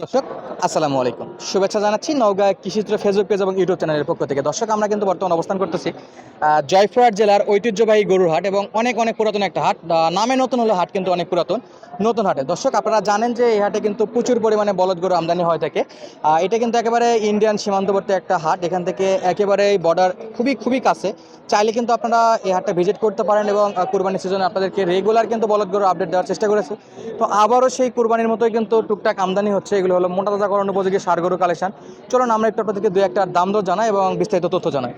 দর্শক আসসালামু আলাইকুম। শুভেচ্ছা জানাচ্ছি নওগাঁ কৃষিত্র ফেসবুক পেজ এবং ইউটিউব চ্যানেলের পক্ষ থেকে। দর্শক, আমরা কিন্তু বর্তমানে অবস্থান করতেছি জয়পুরহাট জেলার ঐতিহ্যবাহী গরুর হাট এবং অনেক অনেক পুরাতন একটা হাট। নামে নতুন হলো হাট কিন্তু অনেক পুরাতন, নতুন হাটে। দর্শক, আপনারা জানেন যে এই হাটে কিন্তু প্রচুর পরিমাণে বলদ গরু আমদানি হয়ে থাকে। এটা কিন্তু একেবারে ইন্ডিয়ান সীমান্তবর্তী একটা হাট। এখান থেকে একেবারে বর্ডার খুবই খুবই কাছে। চাইলে কিন্তু আপনারা এই হাটটা ভিজিট করতে পারেন এবং কুরবানির সিজনে আপনাদেরকে রেগুলার কিন্তু বলদ গরু আপডেট দেওয়ার চেষ্টা করেছে। তো আবারও সেই কুরবানির মতোই কিন্তু টুকটাক আমদানি হচ্ছে। এগুলো হলো মোটা তাজাকরণ উপযোগী সার গরু কালেকশন চলুন আমরা একটু আপনাদেরকে দু একটা দাম দর জানাই এবং বিস্তারিত তথ্য জানাই।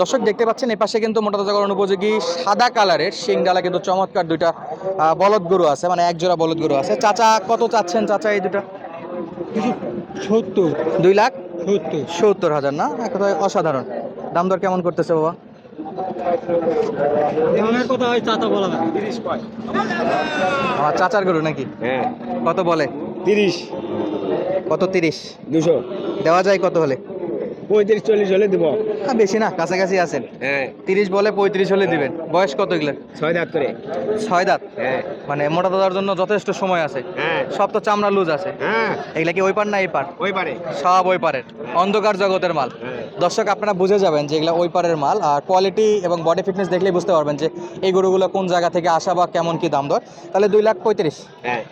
দর্শক দেখতে পাচ্ছেন এই পাশে কিন্তু মোটা তাজাকরণ উপযোগী সাদা কালারের শিংডালা কিন্তু চমৎকার দুইটা বলদ গরু আছে মানে এক জোড়া বলদ গরু আছে। চাচা কত চাচ্ছেন চাচা এই দুটা? সত্তর। দুই লাখ? সত্তর। সত্তর হাজার না? এক কথায় অসাধারণ। দাম দর কেমন করতেছে বাবা? হয় চাচার গরু নাকি? হ্যাঁ। কত বলে? তিরিশ। কত তিরিশ? দুশো। দেওয়া যায় কত হলে? পঁয়ত্রিশ চল্লিশ হলে দেবো। হ্যাঁ বেশি না কাছাকাছি আছেন। হ্যাঁ। তিরিশ বলে পঁয়ত্রিশ হলে দিবেন। বয়স কত এগুলো? ছয় দাঁত করে। ছয় দাঁত? হ্যাঁ। মানে মোটা দাদার জন্য যথেষ্ট সময় আছে। হ্যাঁ। সব তো চামড়া লুজ আছে। হ্যাঁ। এগুলা কি ওই পার না এই পার ওই পারে সব ওই পারের অন্ধকার জগতের মাল। দর্শক আপনারা বুঝে যাবেন যে এগুলো ওই পারের মাল। আর কোয়ালিটি এবং বডি ফিটনেস দেখলেই বুঝতে পারবেন যে এই গরুগুলো কোন জায়গা থেকে আসা বা কেমন কি দাম দর। তাহলে দুই লাখ পঁয়ত্রিশ।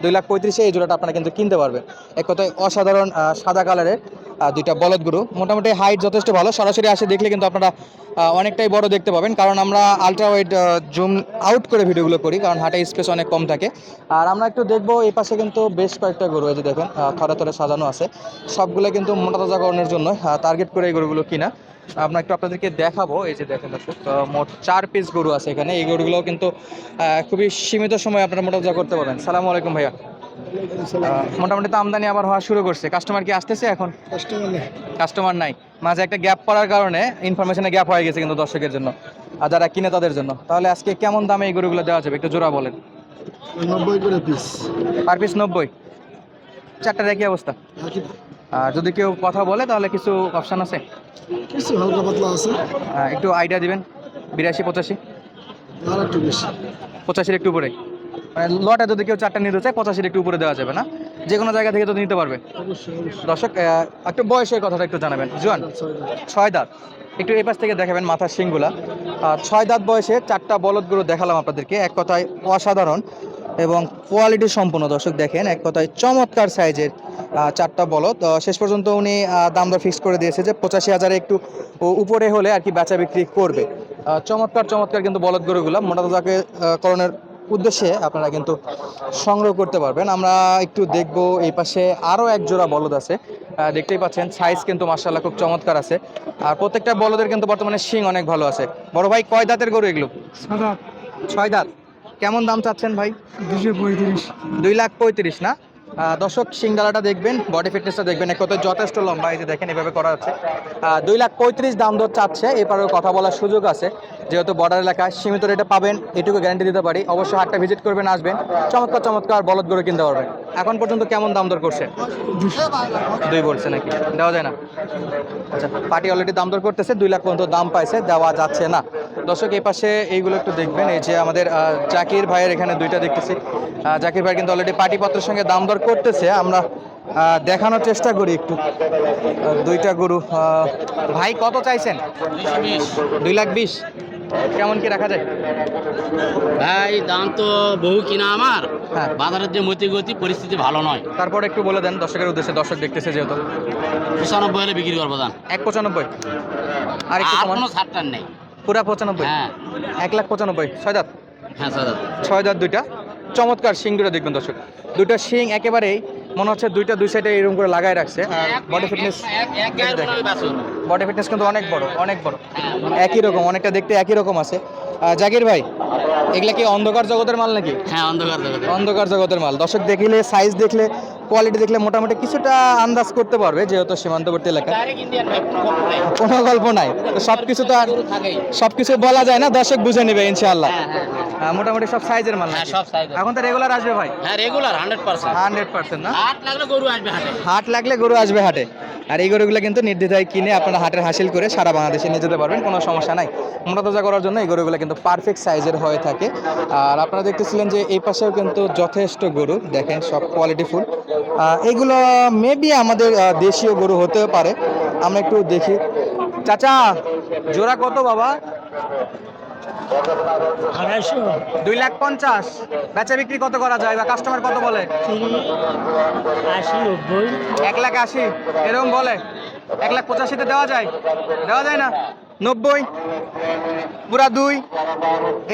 দুই লাখ পঁয়ত্রিশে এই জোড়াটা আপনারা কিন্তু কিনতে পারবেন। এক কথায় অসাধারণ সাদা কালারের দুইটা বলদ গরু। মোটামুটি হাইট যথেষ্ট ভালো। সরাসরি আসে দেখলে কিন্তু আপনারা অনেকটাই বড় দেখতে পাবেন। কারণ আমরা আলট্রা ওয়াইড জুম আউট করে ভিডিওগুলো করি, কারণ হাটে স্পেস অনেক কম থাকে। আর আমরা একটু দেখব এই পাশে কিন্তু বেশ কয়েকটা গরু, এই যে দেখেন থরে থরে সাজানো আছে। সবগুলো কিন্তু মোটা তাজাকরণের জন্য টার্গেট করে এই গরুগুলো কিনা। আমরা একটু আপনাদেরকে দেখাবো। এই যে দেখেন মোট চার পিস গরু আছে এখানে। এই গরুগুলো কিন্তু খুবই সীমিত সময় আপনারা মোটা করতে পারবেন। সালামু আলাইকুম ভাইয়া। মোটামুটি তো আমদানি আবার হওয়া শুরু করছে। কাস্টমার কি আসতেছে এখন? কাস্টমার নাই। মাঝে একটা গ্যাপ পড়ার কারণে ইনফরমেশনে গ্যাপ হয়ে গেছে কিন্তু দর্শকের জন্য। আর যারা কিনে তাদের জন্য। তাহলে আজকে কেমন দামে এই গরুগুলো দেওয়া যাবে? একটু জোড়া বলেন। নব্বই করে পিস পার পিস নব্বই। চারটার একই অবস্থা। আর যদি কেউ কথা বলে তাহলে কিছু অপশান আছে? কিছু হালকা পাতলা আছে। একটু আইডিয়া দিবেন। বিরাশি পঁচাশি। আর একটু বেশি। পঁচাশির একটু উপরে। লটে যদি কেউ চারটা নিতে চায় পঁচাশির একটু উপরে দেওয়া যাবে না? যে কোনো জায়গা থেকে তো নিতে পারবে। দর্শক একটু বয়সের কথাটা একটু জানাবেন। জুয়ান ছয় দাঁত একটু এই পাশ থেকে দেখাবেন মাথার শিংগুলা। আর ছয় দাঁত বয়সে চারটা বলদগুলো দেখালাম আপনাদেরকে। এক কথায় অসাধারণ এবং কোয়ালিটি সম্পূর্ণ দর্শক দেখেন এক কথায় চমৎকার সাইজের চারটা বলদ। শেষ পর্যন্ত উনি দাম দর ফিক্স করে দিয়েছে যে পঁচাশি হাজারে একটু উপরে হলে আর কি বেচা বিক্রি করবে। চমৎকার চমৎকার কিন্তু বলদ গরুগুলো। মোটা তাজাকে করণের উদ্দেশ্যে আপনারা কিন্তু সংগ্রহ করতে পারবেন। আমরা একটু দেখব এই পাশে আরও এক জোড়া বলদ আছে। দেখতেই পাচ্ছেন সাইজ কিন্তু মার্শাল্লাহ খুব চমৎকার আছে। আর প্রত্যেকটা বলদের কিন্তু বর্তমানে শিং অনেক ভালো আছে। বড় ভাই কয় দাঁতের গরু এগুলো? ছয় দাঁত। কেমন দাম চাচ্ছেন ভাই? দুশো পঁয়ত্রিশ। দুই লাখ পঁয়ত্রিশ না? দর্শক সিংডালাটা দেখবেন বডি ফিটনেসটা দেখবেন এক কথায় যথেষ্ট লম্বা এই যে দেখেন এভাবে করা আছে। দুই লাখ পঁয়ত্রিশ দাম দর চাচ্ছে এপারেও কথা বলার সুযোগ আছে। যেহেতু বর্ডার এলাকায় সীমিত রেটে পাবেন এটুকু গ্যারান্টি দিতে পারি। অবশ্যই হাটটা ভিজিট করবেন আসবেন। চমৎকার চমৎকার বলদ গরু কিনতে পারবেন। এখন পর্যন্ত কেমন দাম দর করছে? দুই বলছে নাকি? দেওয়া যায় না? আচ্ছা পার্টি অলরেডি দাম দর করতেছে দুই লাখ পর্যন্ত দাম পাইছে দেওয়া যাচ্ছে না। দর্শক এই পাশে এইগুলো একটু দেখবেন। এই যে আমাদের জাকির ভাইয়ের এখানে দুইটা দেখতেছি। জাকির ভাই কিন্তু অলরেডি পার্টি পত্রের সঙ্গে দাম দর করতেছে। আমরা দেখানোর চেষ্টা করি একটু। দুইটা গরু ভাই কত চাইছেন? দুই লাখ বিশ? কেমন কি রাখা যায়? ভাই দাম তো বহু কিনা আমার। হ্যাঁ। বাজারের যে মতি গতি পরিস্থিতি ভালো নয়। তারপর একটু বলে দেন দর্শকের উদ্দেশ্যে দর্শক দেখতেছে যেহেতু। পঁচানব্বই হলে বিক্রি করব দাম এক পঁচানব্বই? আর একটু কোনো ছাড়টার নেই। পুরা পঁচানব্বই? হ্যাঁ। এক লাখ পঁচানব্বই। ছয় দাঁত? হ্যাঁ সাদা ছয় দাঁত দুইটা। চমৎকার শিং দুটো দেখবেন দর্শক। দুটো শিং একেবারেই মনে হচ্ছে দুইটা দুই সাইডে এরকম করে লাগাই রাখছে। আর বডি ফিটনেস। বডি ফিটনেস কিন্তু অনেক বড় অনেক বড়। একই রকম অনেকটা দেখতে একই রকম আছে। জাকির ভাই এগুলা কি অন্ধকার জগতের মাল নাকি? হ্যাঁ অন্ধকার জগতে অন্ধকার জগতের মাল। দর্শক দেখলে সাইজ দেখলে কোয়ালিটি দেখলে মোটামুটি কিছুটা আন্দাজ করতে পারবে যেহেতু সীমান্তবর্তী এলাকা। কোনো গল্প নেই। সব কিছু তো আর সব কিছু বলা যায় না দর্শক বুঝে নেবে ইনশাআল্লাহ। হ্যাঁ হ্যাঁ হ্যাঁ। মোটামুটি সব সাইজের মাল হ্যাঁ সব সাইজ এখন তো রেগুলার আসবে ভাই? হ্যাঁ regular hundred percent hundred percent না? আট লাগলে গরু আসবে হাটে। হাট লাগলে গরু আসবে হাটে। আর এই গরুগুলো কিন্তু নির্দ্বিধায় কিনে আপনারা হাটের হাসিল করে সারা বাংলাদেশে নিয়ে যেতে পারবেন কোনো সমস্যা নাই। মোটা তাজা করার জন্য এই গরুগুলো কিন্তু পারফেক্ট সাইজের হয়ে থাকে। আর আপনারা দেখতেছিলেন যে এই পাশেও কিন্তু যথেষ্ট গরু দেখেন সব কোয়ালিটি ফুল। এগুলো মেবি আমাদের দেশীয় গরু হতেও পারে। আমরা একটু দেখি। চাচা জোড়া কত বাবা? আড়াইশো। দুই লাখ পঞ্চাশ। বেচা বিক্রি কত করা যায় বা কাস্টমার কত বলে? আশি নব্বই। এক লাখ আশি। এরকম বলে। এক লাখ পঁচাশিতে দেওয়া যায়? দেওয়া যায় না? নব্বই। পুরা দুই।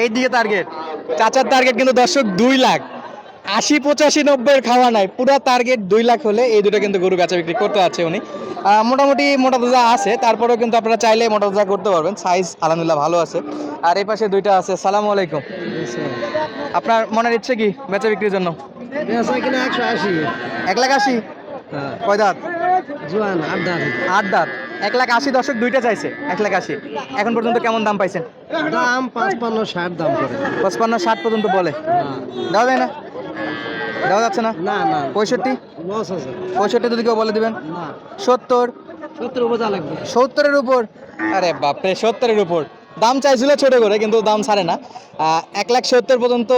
এই দিকে টার্গেট চাচার টার্গেট কিন্তু দর্শক দুই লাখ। আশি পঁচাশি নব্বইয়ের খাওয়া নাই। পুরো টার্গেট দুই লাখ হলে এই দুটো কিন্তু গরু বেচা বিক্রি করতে আছে উনি। মোটামুটি মোটা তাজা আছে তারপরেও কিন্তু আপনারা চাইলে মোটা তাজা করতে পারবেন। সাইজ আলহামদুলিল্লাহ ভালো আছে। আর এই পাশে দুইটা আছে। সালাম আলাইকুম। আপনার মনের ইচ্ছে কি বেচা বিক্রির জন্য? এক লাখ আশি? কয় দাঁত? আট দাঁত। আট দাঁত। এক লাখ আশি দশক দুইটা চাইছে। এক লাখ আশি। এখন পর্যন্ত কেমন দাম পাইছেন? দাম পাঁচপান্ন ষাট দাম করে। পঁচপান্ন ষাট পর্যন্ত বলে। দেওয়া যায় না। দেওয়া যাচ্ছে না? না না। পঁয়ষট্টি? পঁয়ষট্টি যদি কেউ বলে দিবেন। সত্তর? সত্তর বোঝা লাগবে। সত্তরের উপর? আরে বাপরে সত্তরের উপর। দাম চাইছিল ছোট করে কিন্তু দাম ছাড়ে না। আহ, এক লাখ সত্তর পর্যন্ত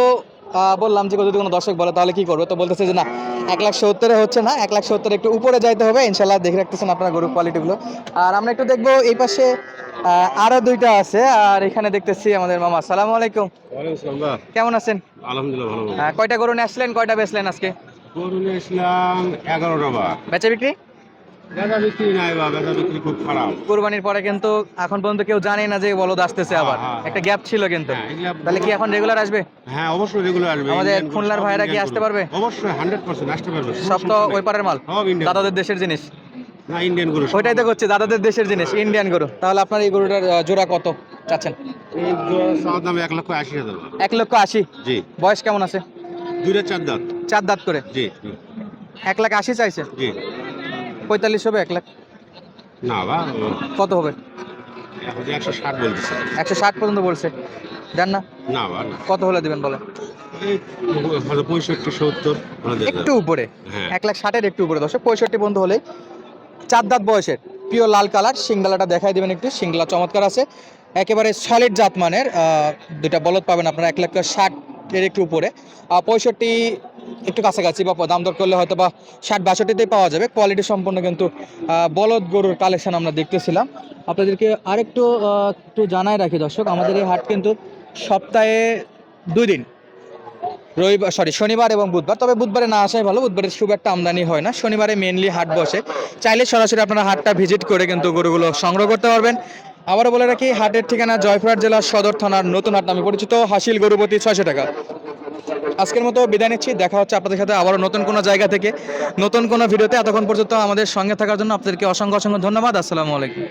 বললাম যে যদি কোনো দর্শক বলে তাহলে কি করব? তো বলতেছে যে না এক লাখ সত্তরে হচ্ছে না এক লাখ সত্তর একটু উপরে যাইতে হবে ইনশাল্লাহ দেখে রাখতেছেন আপনার গরুর কোয়ালিটিগুলো আর আমরা একটু দেখব এই পাশে আরও দুইটা আছে আর এখানে দেখতেছি আমাদের মামা। সালামু আলাইকুম। কেমন আছেন? আলহামদুলিল্লাহ ভালো। কয়টা গরু নিয়ে আসলেন কয়টা বেচলেন আজকে? গরু নিয়ে এসলাম এগারোটা বার বেচা বিক্রি? বেচা বিক্রি নাই বা বেচা বিক্রি খুব খারাপ। কোরবানির পরে কিন্তু এখন পর্যন্ত কেউ জানে না যে বলদ আসতেছে আবার। হ্যাঁ, হ্যাঁ। একটা গ্যাপ ছিল কিন্তু। হ্যাঁ, তাহলে কি এখন রেগুলার আসবে? হ্যাঁ অবশ্যই রেগুলার আসবে। আমাদের খুলনার ভাইরা কি আসতে পারবে? অবশ্যই হান্ড্রেড পার্সেন্ট আসতে পারবে। সব তো ওই পারের মাল। দাদাদের দেশের জিনিস। না ইন্ডিয়ান গরু ওইটাই তো করছে দাদাদের দেশের জিনিস ইন্ডিয়ান গরু। তাহলে আপনার এই গরুটার জোড়া কত চাচ্ছেন? এক লক্ষ আশি হাজার। এক লক্ষ আশি? জি। বয়স কেমন আছে? দুইটা চার দাঁত। চার দাঁত করে? জি, এক লাখ আশি চাইছে? জি। পঁয়তাল্লিশ হবে এক লাখ? না বা কত হবে? একশো ষাট বলতেছে। একশো ষাট পর্যন্ত বলছে। জান না? না বা কত হলে দিবেন বলে পঁয়ষট্টি সত্তর একটু উপরে। হ্যাঁ। এক লাখ ষাটের একটু উপরে। দর্শক পঁয়ষট্টি বন্ধু হলে চার দাঁত বয়সের পিওর লাল কালার সিংডালাটা দেখাই দেবেন একটু। সিংডালা চমৎকার আছে। একেবারে সলিড জাত মানের দুইটা বলদ পাবেন আপনারা। এক লাখ ষাট এর একটু উপরে। পঁয়ষট্টি একটু কাছাকাছি বা দাম দর করলে হয়তো বা ষাট, বাষট্টিতেই পাওয়া যাবে। কোয়ালিটি সম্পন্ন কিন্তু বলদ গরুর কালেকশন আমরা দেখতেছিলাম। আপনাদেরকে আরেকটু একটু জানাই রাখি দর্শক, আমাদের এই হাট কিন্তু সপ্তাহে দুই দিন। রবিবার সরি শনিবার এবং বুধবার। তবে বুধবারে না আসাই ভালো, বুধবারের খুব একটা আমদানি হয় না। শনিবারে মেনলি হাট বসে। চাইলে সরাসরি আপনারা হাটটা ভিজিট করে কিন্তু গরুগুলো সংগ্রহ করতে পারবেন। আবারও বলে রাখি, হাটের ঠিকানা জয়পুরহাট জেলার সদর থানার নতুন হাট নামে পরিচিত, হাসিল গরুপতি ছয়শো টাকা। আজকের মতো বিদায় নিচ্ছি, দেখা হচ্ছে আপনাদের সাথে আবারও নতুন কোনো জায়গা থেকে। নতুন কোনো ভিডিওতে এতক্ষণ পর্যন্ত আমাদের সঙ্গে থাকার জন্য আপনাদেরকে অসংখ্য অসংখ্য ধন্যবাদ, আসসালামু আলাইকুম।